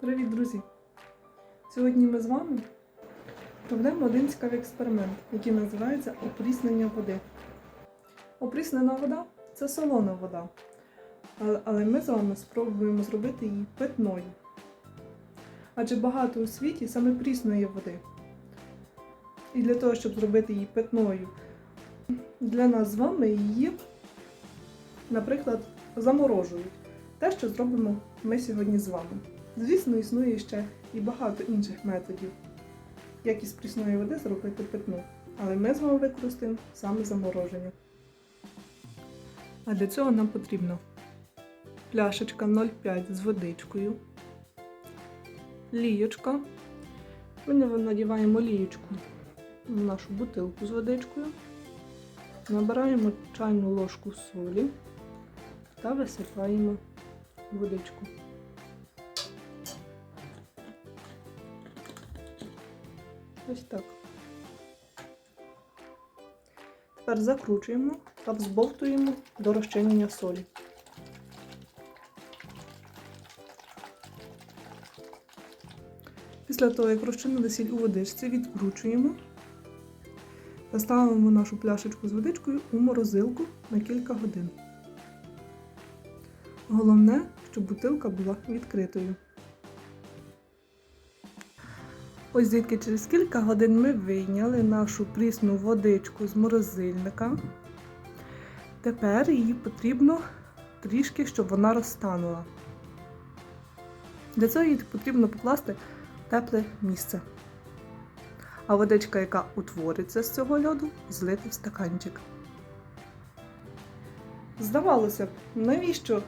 Привіт, друзі! Сьогодні ми з вами проведемо один цікавий експеримент, який називається опріснення води. Опріснена вода це солона вода, але, ми з вами спробуємо зробити її питною. Адже багато у світі саме прісної води. І для того, щоб зробити її питною, для нас з вами її, наприклад, заморожують. Те, що зробимо ми сьогодні з вами. Звісно, існує ще і багато інших методів, як із прісної води зробити питну. Але ми з вами використаємо саме замороження. А для цього нам потрібно пляшечка 0,5 з водичкою, лієчка. Ми надіваємо лієчку в нашу бутилку з водичкою, набираємо чайну ложку солі та висипаємо водичку. Ось так. Тепер закручуємо та взбовтуємо до розчинення солі. Після того, як розчинили сіль у водичці, відкручуємо та ставимо нашу пляшечку з водичкою у морозилку на кілька годин. Головне, щоб бутилка була відкритою. Ось звідки через кілька годин ми вийняли нашу прісну водичку з морозильника. Тепер її потрібно трішки, щоб вона розтанула. Для цього її потрібно покласти в тепле місце. А водичка, яка утвориться з цього льоду, злити в стаканчик. Здавалося б, навіщо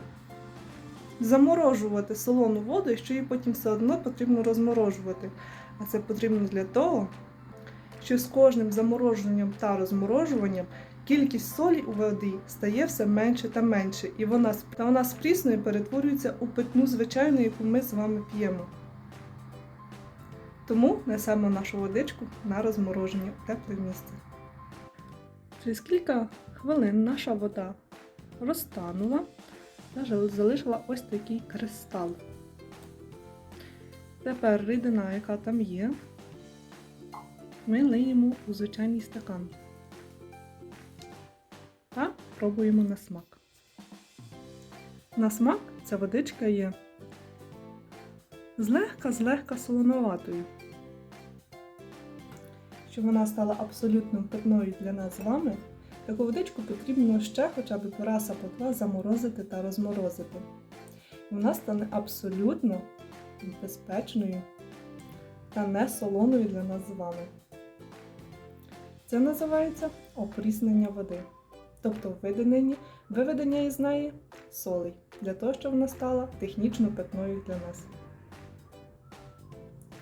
заморожувати солону воду, якщо її потім все одно потрібно розморожувати? А це потрібно для того, що з кожним заморожуванням та розморожуванням кількість солі у воді стає все менше та менше, і вона, та вона з прісною перетворюється у питну звичайну, яку ми з вами п'ємо. Тому несемо нашу водичку на розмороження в тепле місце. Через кілька хвилин наша вода розтанула та залишила ось такий кристал. Тепер рідина, яка там є, ми лиємо у звичайний стакан та пробуємо на смак. На смак ця водичка є злегка-злегка солоноватою. Щоб вона стала абсолютно питною для нас з вами, таку водичку потрібно ще хоча б або два заморозити та розморозити. Вона стане абсолютно безпечною та не солоною для нас з вами. Це називається опріснення води, тобто виведення, виведення із неї солей, для того, щоб вона стала технічно питною для нас.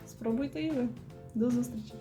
Спробуйте і ви. До зустрічі!